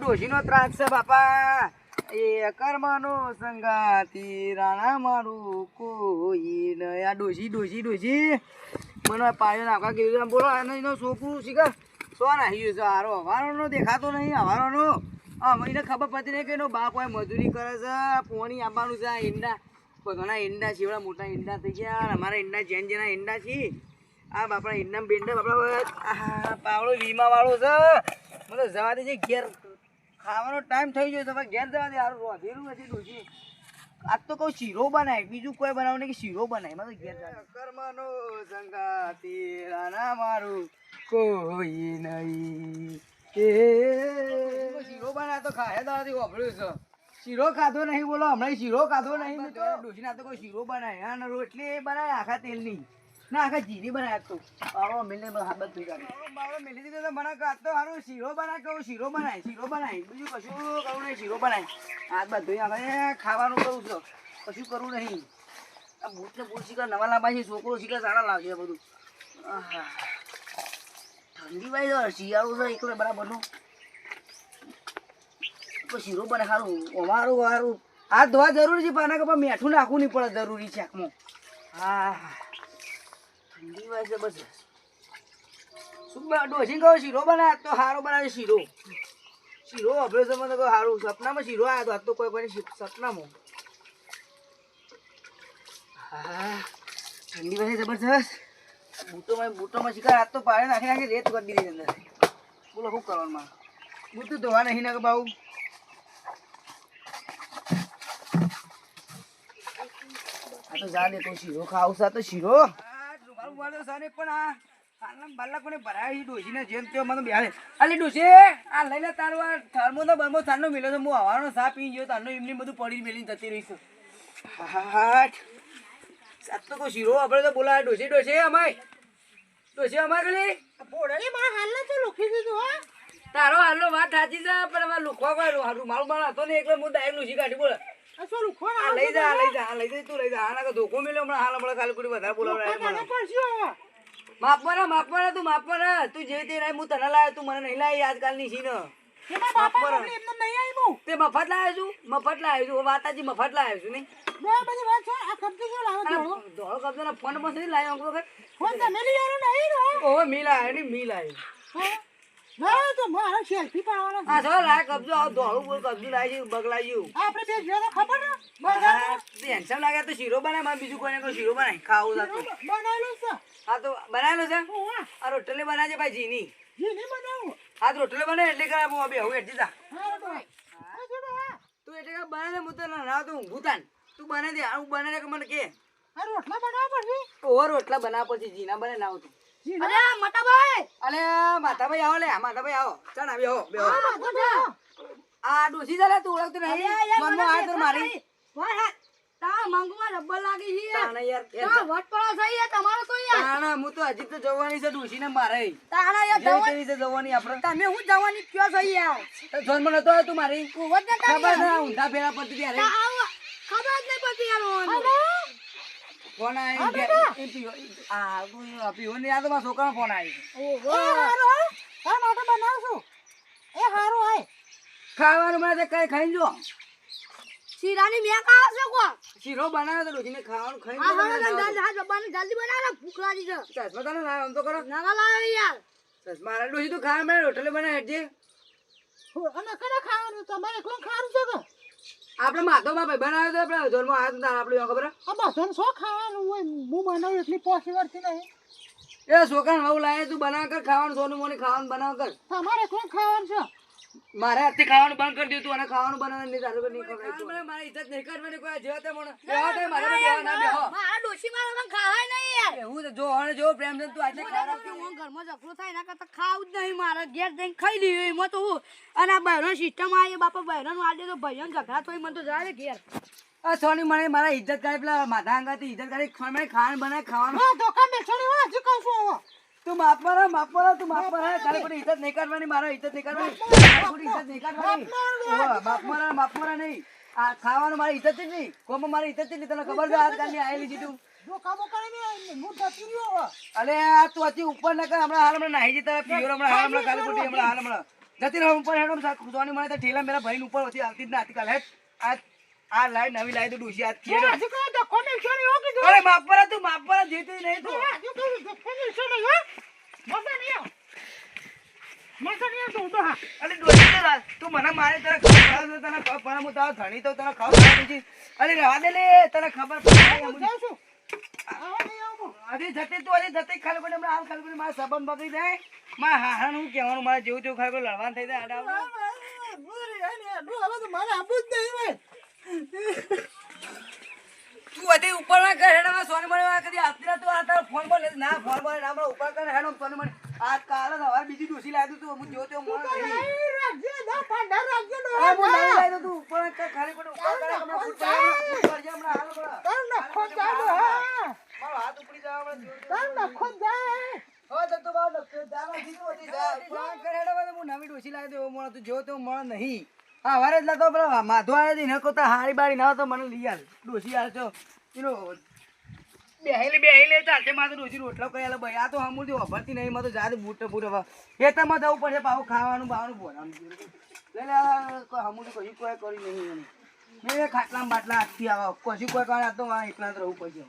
ડોશીનો ત્રાસ છે, બાપા. એ કર્મનો સંગાતી રાણા મારું કોઈ ન આ ડોશી ડોશી ડોશી મને પાયો નાખવા રીતે બોલો એનો છોકરું શીખર સો નાહી ગયું છે. હારો, હવારોનો દેખાતો નહીં, હવારોનો. મને ખબર પડતી નહીં કે એનો બાપ હોય, મજૂરી કરે છે. પોણી આપવાનું છે, આ ઈંડા. ઘણા ઈંડા છે એવડા મોટા ઈંડા થઈ ગયા. અમારા ઈંડા જેન જેના ઈંડા છે. આ બાપડા ઈંડા બેંડા બાપડા પાવડો વીમા વાળો છે. મને જવા દેજે ઘેર. ખાવાનો ટાઈમ થઈ ગયો તમે ઘેર જવા દે સારું રોધેલું નથી ડોશી આજ તો કહું શીરો બનાય. બીજું કોઈ બનાવ નહીં કે શીરો બનાય. મારે ઘેર જવા કર્મનો સંગાતી રાના મારું કોઈ નહીં. એ શીરો બનાય તો ખાય દાદાથી વાપર્યું છે. શીરો ખાધો નહીં બોલો. હમણાં શીરો ખાધો નહીં. મેં તો કોઈ શીરો બનાય. અને રોટલી બનાય આખા તેલની. ના, આખા બનાય આજ તો બાબા મિલે હાબત થઈ ગઈ બાબા મિલી દીધો તો મને કાં શીરો બનાવ કહું, શીરો બનાય શીરો બનાય. બીજું કશું કરવું નહીં, શીરો બનાય. હાથ બધું આપણે ખાવાનું કરું છું. કશું કરવું નહીં. આ બૂટ ને બૂટ શીખર, નવા લાંબા છે, છોકરો શીખર, સારા લાવશે બધું. ઠંડી વાય તો શિયાળું છે, એકલે બરાબરનું શીરો બને સારું અમારું સારું હાથ ધોવા જરૂરી છે પાના કપા મેઠું નાખવું નહીં પડે, જરૂરી છે આંખમાં. હા શું બા- ડોસી કહો શીરો બનાવે તો સારો બનાવે શીરો. શીરો વાપર્યો છે મને સારું સપનામાં શીરો આવ્યો હતો તો કોઈ કોઈ સપનામાં. હા ઠંડી છે જબરજસ્ત. બૂટોમાં બૂટોમાં શિકાર હાથ તો પાડે, નાખી નાખી, રેત કરી દીધી અંદર. બોલો, શું કરવાનું મારે? તો ધોવા નહીં નાખે બાબુ આ તો જા દે શીરો ખાવું છે તો શીરો. મારું વાળો સાને પણ આ આલમ બાલા કોને ભરાય ઈ ડોશીને જેમ તેમ મને બેહાડે. અલી ડોશી આ લઈ લે તારો આ થર્મો બર્મો તારનો મિલ્યો તો હું હવાનો સા પી ગયો તારનો એમની બધું પડી મેલીને જતી રહીશું હાટ સાત કોઈ શીરો આપણે તો બોલાય. ડોશી ડોશી અમાય ડોશી અમાય ગલી ભોળાની માં હાલના તો લોખી દીધું હા. તારો હાલો વાત સાચી છે પણ હવે લુખવા કોઈ હારું. મારું માળ હતો ને એટલે હું ડાયરેક્ટ લુસી કાઢી બોલે. લઈ જા લઈ જા લઈ જા તું લઈ જા. આના ધોકો મેલ્યો હમણાં હાલ હમણાં ખાલી કુડી વધારે બોલાવડાય માપવાના માપવાના તું માપવાના તું જેવી તે રાય હું તને લાવ્યો તું મને નહીં લાવી આજકાલની છી તે મફત લાવ્યો છું મફત લાવ્યો છું. વાતાજી મફત લાવ્યો છું નહીં? જો ફોનમાં લાવ્યો આવ્યો હા ના તો મારે સેલ્ફી પાડવાનો આ જો લાય કબજો આ ધોળું બોલ કબજું લાવી છે બગલાયું આપણે બે જો ખબર ને લાગે તો શીરો બનાય બીજું કોઈને કોઈ શીરો બનાય ખાવું લાગતું બનાવેલું છે. હા તો બનાવેલો છે? આ રોટલી બનાવજે ભાઈ જીની બનાવું. તો રોટલી બને એટલે કરા હું બે હું હેઠી જા. હા તો તું એટલે કે બને હું તો ના તો ઊંઘું તાન. તું બને દે હું બને કે મને કે. આ રોટલા બનાવવા પડશે? ઓવર રોટલા બનાવ પછી જીના બને ના આવતું. અરે મોટાભાઈ અલે માતાભાઈ આવો લે માતાભાઈ આવો. ચાલ આવી આવો બે આ ડોસી ચાલે તું ઓળખતો નહીં અરે આ તો મારી. વાહ તા મંગમાં રબર લાગી છે. તાણે યાર તા વટ પડો છે તમારો તો યાર. તાણે હું તો હજી તો જવાની છે ડોસીને મારે. તાણા યાર જેવી જવા છે જવાની આપણે. તમે હું જવાની કયો છો યાર? તો જોનમાં નતો આવ્યો તું મારી. ખબર ના ઊંધા ફેરા પડતી ત્યારે. આવો. ખબર જ નહીં પડતી યાર. ફોન આવી આ ને તો મારા છોકરાનો ફોન આવી આ માટે બનાવશું. એ હારો આય ખાવાનું મને કઈ ખાઈ જો શીરાની મેં કાવ છે કો શીરો બનાવ્યો તો રોજીને ખાવાનું ખાઈ હા હા ના જલ્દી હા જલ્દી બનાવો ભૂખ લાગી છે. ચશ્મા તને ના આમ તો કરો. નવા લાવે યાર. ચશ્મા અરે ડોસી તો ખાવા મળે રોટલી બનાવે હેઠજે અને કને ખાવાનું? તમારે કોણ ખાવાનું છે કે? આપણે માધવમાં ભાઈ બનાવ્યો તો આપણે જોરમાં આવ્યો તાર આપણે ખબર? આ બધાને શું ખાવાનું હોય? હું બનાવું એટલી પોસી વર્તી નહીં. એ છોકરા નવું લાવે તું બનાવ કર ખાવાનું સોનું મોને ખાવાનું બનાવ કર. તમારે શું ખાવાનું છે? મારે હાથથી ખાવાનું બંધ કરી દીધું અને ખાવાનું બનાવવાનું નહીં તારું નહીં ખબર મારે ઇજ્જત નહીં કરવાની કોઈ જેવા તે મને બેહો તે મારે તો ના બેહો. મારા ડોશી મારા પણ ખાવાય નહીં યાર. હું તો જો અને જો પ્રેમ તું આજે ખાવા કે હું ઘરમાં ઝઘડો થાય ના કરતા ખાવું જ નહીં મારે. ઘેર જઈને ખાઈ લઈએ એમાં તો હું અને આ બહેરો સિસ્ટમ આવી બાપા બહેરાનું આજે તો ભાઈઓ ઝઘડા થાય મને તો જાય ઘેર. આ સોની મને મારા ઇજ્જત કરે પેલા માથા અંગાથી ઇજ્જત કરે મને ખાવાનું બનાવે ખાવાનું હા ધોકા બેસણી હોય હજી કહું છું તું માફ મારા માફ મારા તું માફ મારા તારે કોઈ ઇજ્જત નહીં કરવાની મારા ઇજ્જત નહીં કરવાની કોઈ ઇજ્જત નહીં કરવાની. માફ મારા માફ મારા નહીં. આ ખાવાનું મારી ઇજ્જત જ નહીં. કોમો મારી ઇજ્જત જ નહીં તને ખબર છે આજકાલની આયેલી છે તું. અલે આ તું હજી ઉપર ના કર હમણાં હાલ હમણાં નાહી જતા પ્યોર હમણાં હાલ હમણાં કાલે ખોટી હમણાં હાલ હમણાં. જતી રહો ઉપર હેડો સોની મળે તો ઠેલા મેરા ભરીને ઉપર હતી આવતી જ ના આવતીકાલ હેડ. આ આ લાઈ નવી લાઈ તો ડોશી આ તું હજુ કહો તો કોને ઈચ્છો નહીં હો કીધું અરે માફ પર તું માફ પર જીતી નહીં તું તું હજુ કહું કોને નહીં હો મજા નહીં આવ મજા નહીં આવતો ઊભો હા અરે ડોશી તો તું મને મારે તને ખબર તો તને ખબર પણ હું તારો ધણી તો તને ખબર બીજી અરે રહેવા દે લે તને ખબર પડે હું જાઉં છું આવા નહીં આવું હજી જતી તું અરે જતી ખાલી પડે હમણાં હાલ ખાલી પડે મારા સંબંધ બગડી જાય મારા હા હું કહેવાનું મારે જેવું તેવું ખાલી પડે લડવાનું થઈ જાય આડાવડું. તું હતી ઉપર ના કર હેડા સોની મળે કદી આપતી તો તું આ તારો ફોન પર ના ફોન પર ના મળે ઉપર કર હેડો સોની મળે. આ કાલે સવારે બીજી ડોસી લાવી તું હું જો તે મોણ હું નવી લાવી દઉં તું ઉપર કર ખાલી પડે ઉપર કર હમણાં ફૂટ પડે, હમણાં ફૂટ પડે, હમણાં હાલ પડે. મારો હાથ ઉપડી જાય હમણાં જોયું. હવે તો તું બહાર નખ્યો, જાનો જીતો હતી, જા. જા કર હેડો તો હું નવી ડોસી લાવી દઉં મોણ તું જો તે મોણ નહીં. હા, વારે જ લાતો પેલા માધો આવે છે ને કોતા હારી બારી ના તો મને લઈ આવે ડોસી છો એનો બેહેલે બેહેલી ચાલશે, મારે ડોસી રોટલો કરી આલે. ભાઈ, આ તો હમુરથી વાપરતી નહીં તો જાતે બૂટ બૂટ હવે. ખેતરમાં જવું પડશે પાવું ખાવાનું બાવાનું ભોવાનું લે લે કોઈ કશું કોઈ કરી નહીં મેં ખાટલા બાટલા આખી આવા. કશું કોઈ કારણ આ તો એકલા જ રહેવું પડશે.